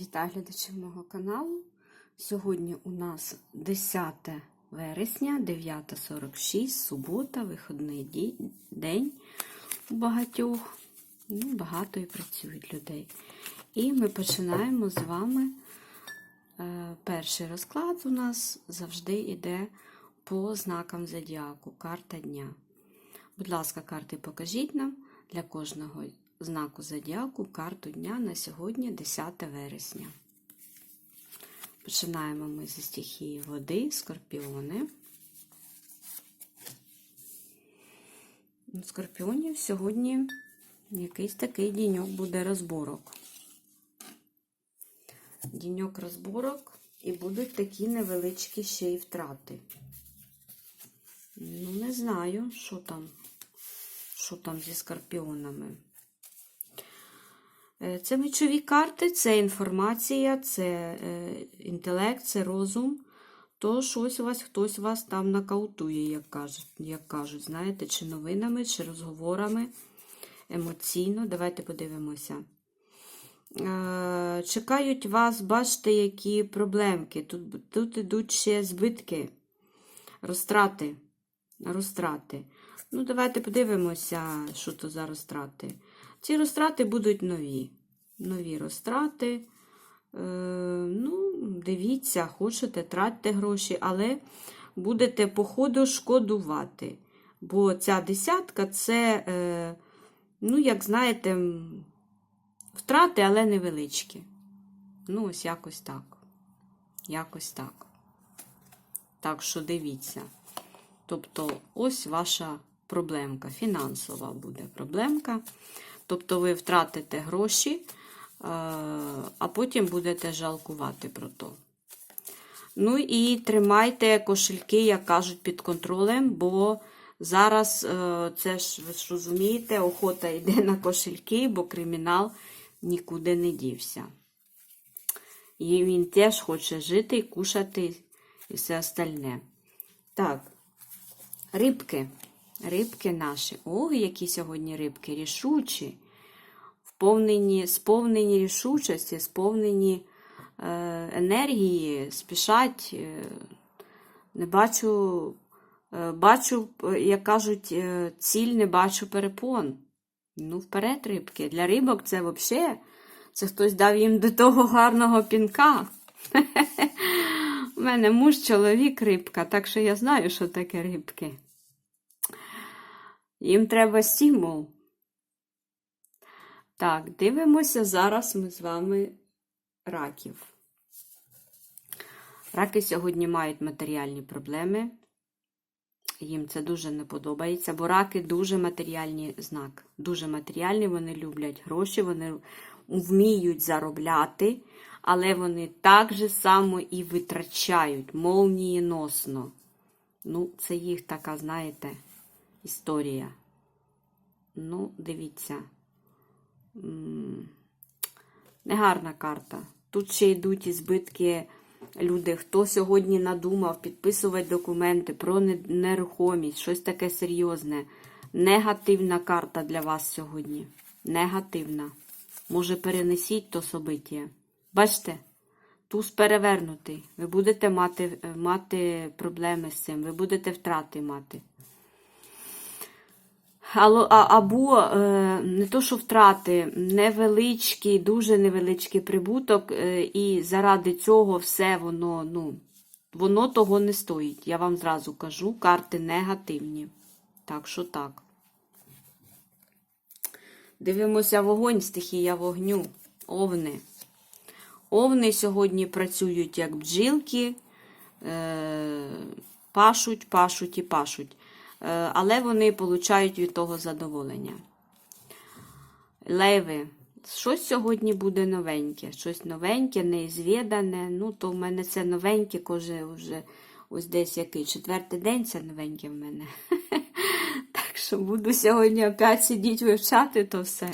Вітаю глядачів мого каналу. Сьогодні у нас 10 вересня, 9.46, субота, виходний день у багатьох. Ну, багато і працюють людей. І ми починаємо з вами. е, Перший розклад у нас завжди йде по знакам зодіаку, карта дня. Будь ласка, карти покажіть нам для кожного знаку зодіаку карту дня на сьогодні, 10 вересня. Починаємо ми зі стихії води, скорпіони. Скорпіонів сьогодні якийсь такий діньок буде розборок. Діньок розборок і будуть такі невеличкі ще й втрати. Ну, не знаю, що там, що там зі скорпіонами. Е, Це мечові карти, це інформація, це е, інтелект, це розум. То щось у вас хтось вас там нокаутує, як кажуть, як кажуть, знаєте, чи новинами, чи розговорами емоційно. Давайте подивимося. Е, Чекають вас, бачите, які проблемки. Тут, тут ідуть ще збитки, розтрати. Розтрати. Ну, давайте подивимося, що то за розтрати. Ці розтрати будуть нові. Нові розтрати. Е, ну, дивіться, хочете, тратьте гроші, але будете, по ходу, шкодувати. Бо ця десятка це, е, ну, як знаєте, втрати, але невеличкі. Ну, ось якось так. Якось так. Так що дивіться. Тобто, ось ваша проблемка, фінансова буде проблемка. Тобто ви втратите гроші, е, а потім будете жалкувати про то. Ну і тримайте кошельки, як кажуть, під контролем, бо зараз е, це ж ви ж розумієте, охота йде на кошельки, бо кримінал нікуди не дівся. І він теж хоче жити і кушати і все остальне. Так, рибки. Рибки наші. Ой, які сьогодні рибки рішучі, вповнені, сповнені рішучості, сповнені е, енергії, спішать. Е, не бачу, е, бачу, як кажуть, ціль не бачу перепон. Ну, вперед, рибки. Для рибок це взагалі. Це хтось дав їм до того гарного пінка. У мене муж чоловік рибка, так що я знаю, що таке рибки. Їм треба стимул. Так, дивимося зараз ми з вами раків. Раки сьогодні мають матеріальні проблеми. Їм це дуже не подобається, бо раки дуже матеріальний знак. Дуже матеріальні, вони люблять гроші, вони вміють заробляти, але вони так же само і витрачають молнієносно. Ну, це їх така, знаєте, історія. Ну, дивіться. Негарна карта. Тут ще йдуть і збитки люди. Хто сьогодні надумав підписувати документи про нерухомість, щось таке серйозне. Негативна карта для вас сьогодні. Негативна. Може, перенесіть то собиття. Бачите? Туз перевернутий. Ви будете мати, мати проблеми з цим, ви будете втрати мати. Або е, не то, що втрати, невеличкий, дуже невеличкий прибуток, е, і заради цього все воно, ну, воно того не стоїть. Я вам зразу кажу, карти негативні. Так що так. Дивимося вогонь, стихія вогню. Овни. Овни сьогодні працюють як бджілки, е, пашуть, пашуть і пашуть. Е, але вони получають від того задоволення. Леви. Щось сьогодні буде новеньке. Щось новеньке, неізвідане. Ну, то в мене це новеньке, коже вже ось десь який четвертий день це новеньке в мене. Так що буду сьогодні опять сидіти вивчати то все.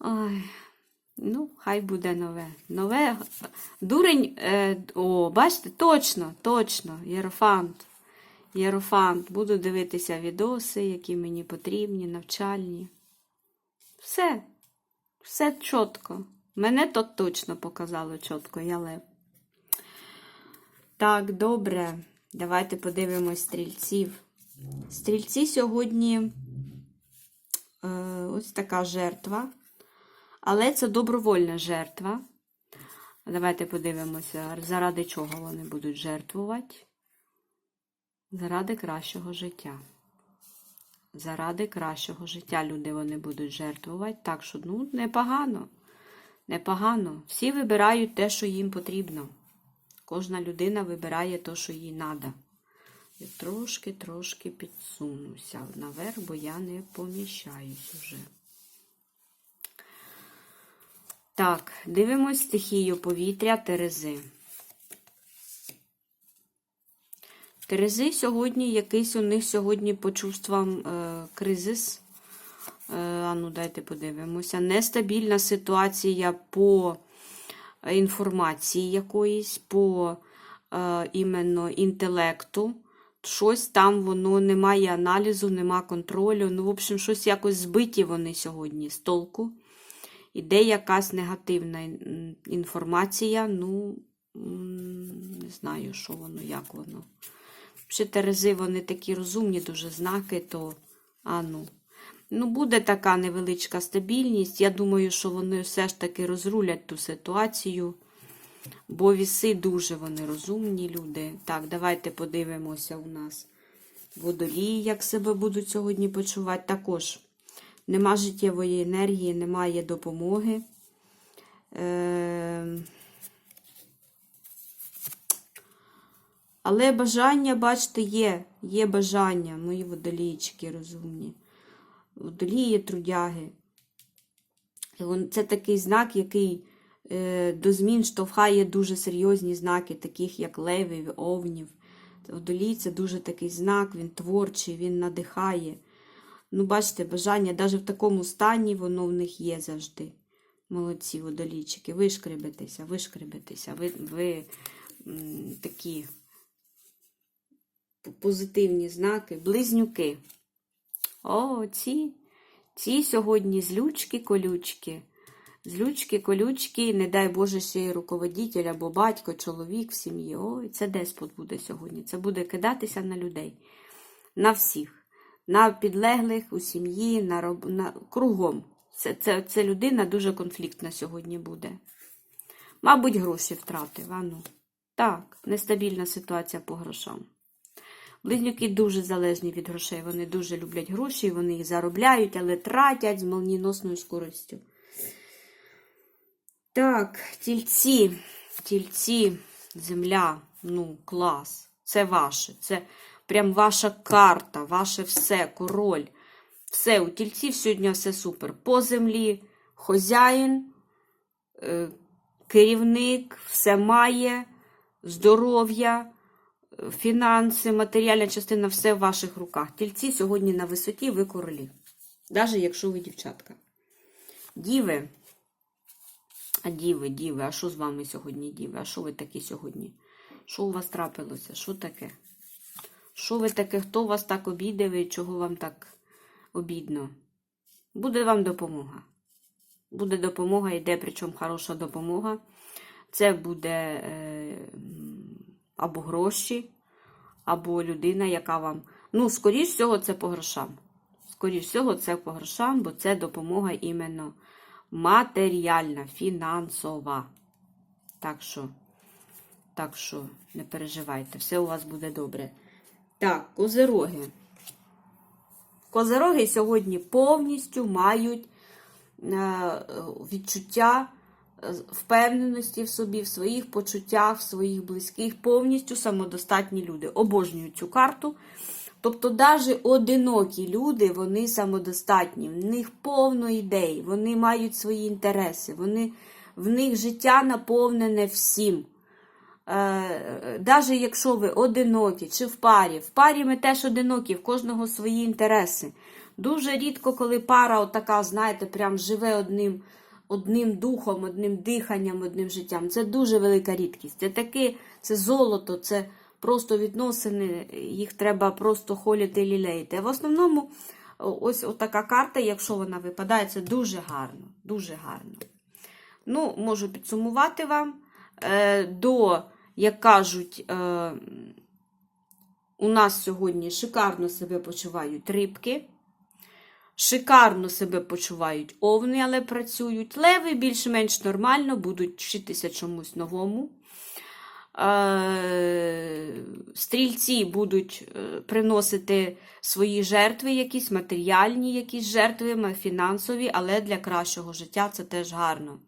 Ой. Ну, хай буде нове. Нове. Дурень. Е, о, бачите, точно, точно, Єрофант. Єрофант. Буду дивитися відоси, які мені потрібні, навчальні. Все. Все чітко. Мене то точно показало чітко, я лев. Так, добре. Давайте подивимось стрільців. Стрільці сьогодні е, ось така жертва. Але це добровольна жертва. Давайте подивимося, заради чого вони будуть жертвувати. Заради кращого життя. Заради кращого життя люди вони будуть жертвувати. Так що, ну, непогано. Непогано. Всі вибирають те, що їм потрібно. Кожна людина вибирає те, що їй треба. Я трошки-трошки підсунуся наверх, бо я не поміщаюсь уже. Так, дивимось стихію повітря Терези. Терези сьогодні, якийсь у них сьогодні по чувствам е, кризис. Е, а дайте подивимося. Нестабільна ситуація по інформації якоїсь, по е, іменно інтелекту. Щось там воно немає аналізу, нема контролю. Ну, в общем, щось якось збиті вони сьогодні з толку. Іде якась негативна інформація. Ну, не знаю, що воно, як воно. Ще Терези, вони такі розумні, дуже знаки, то а ну. Ну, буде така невеличка стабільність. Я думаю, що вони все ж таки розрулять ту ситуацію. Бо віси дуже вони розумні люди. Так, давайте подивимося у нас водолії, як себе будуть сьогодні почувати. Також нема життєвої енергії, немає допомоги. Е... Але бажання, бачите, є. Є бажання, мої водолійчики розумні. Водолії, трудяги. Це такий знак, який е, до змін штовхає дуже серйозні знаки, таких як левів, овнів. Водолій це дуже такий знак, він творчий, він надихає. Ну, бачите, бажання, навіть в такому стані воно в них є завжди. Молодці водолійчики, вишкребетеся, вишкребетеся. Ви, ви такі позитивні знаки, близнюки. О, ці, ці сьогодні злючки колючки. Злючки, колючки, не дай Боже, ще й руководитель або батько, чоловік в сім'ї. Ой, це деспот буде сьогодні. Це буде кидатися на людей. На всіх. На підлеглих у сім'ї, на, на... кругом. Це, це, це людина дуже конфліктна сьогодні буде. Мабуть, гроші втратив. А ну. Так, нестабільна ситуація по грошам. Близнюки дуже залежні від грошей. Вони дуже люблять гроші, вони їх заробляють, але тратять з молнієносною скоростю. Так, тільці, тільці, земля, ну, клас. Це ваше. Це прям ваша карта, ваше все, король. Все, у тільців сьогодні все супер. По землі, хозяїн, е, керівник, все має, здоров'я, фінанси, матеріальна частина, все в ваших руках. Тільці сьогодні на висоті, ви королі. Навіть якщо ви дівчатка. Діви. А діви, діви, а що з вами сьогодні, діви? А що ви такі сьогодні? Що у вас трапилося? Що таке? Що ви таке? Хто вас так обідав і чого вам так обідно? Буде вам допомога. Буде допомога, йде, причому хороша допомога. Це буде е, або гроші, або людина, яка вам. Ну, скоріш всього, це по грошам. Скоріш всього, це по грошам, бо це допомога іменно матеріальна, фінансова. Так що, так що, не переживайте, все у вас буде добре. Так, козероги. Козероги сьогодні повністю мають е, відчуття впевненості в собі, в своїх почуттях, в своїх близьких, повністю самодостатні люди. Обожнюю цю карту. Тобто, навіть одинокі люди, вони самодостатні, в них повно ідей, вони мають свої інтереси, вони, в них життя наповнене всім. Навіть якщо ви одинокі чи в парі, в парі ми теж одинокі, в кожного свої інтереси. Дуже рідко, коли пара отака, знаєте, прям живе одним, одним духом, одним диханням, одним життям. Це дуже велика рідкість. Це таке, це золото, це просто відносини, їх треба просто холіти лілеїти. А в основному, ось така карта, якщо вона випадає, це дуже гарно. Дуже гарно. Ну, можу підсумувати вам. Е, До, як кажуть, е, у нас сьогодні шикарно себе почувають рибки. Шикарно себе почувають овни, але працюють. Леви більш-менш нормально, будуть вчитися чомусь новому. Е, Стрільці будуть е, приносити свої жертви, якісь матеріальні, якісь жертви, фінансові, але для кращого життя це теж гарно.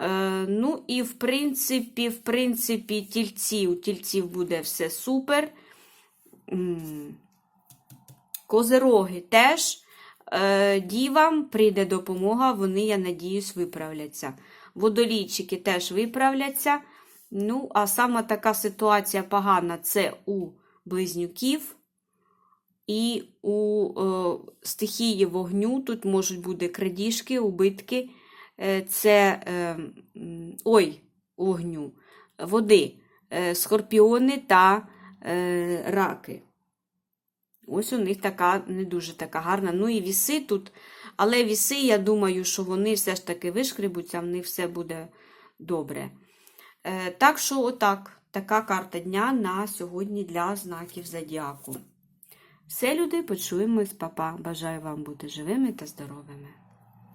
Е, Ну і в принципі, в принципі, тільці, у тільців буде все супер. Козероги теж. Е, Дівам прийде допомога, вони, я надіюсь, виправляться. Водолійчики теж виправляться. Ну, а сама така ситуація погана це у близнюків і у е, стихії вогню. Тут можуть бути крадіжки, убитки. Е, це е, ой, вогню, води, е, скорпіони та е, раки. Ось у них така не дуже така гарна. Ну і віси тут. Але віси, я думаю, що вони все ж таки вишкребуться, в них все буде добре. Е, так що, отак, така карта дня на сьогодні для знаків зодіаку. Все, люди, почуємось, папа. Бажаю вам бути живими та здоровими.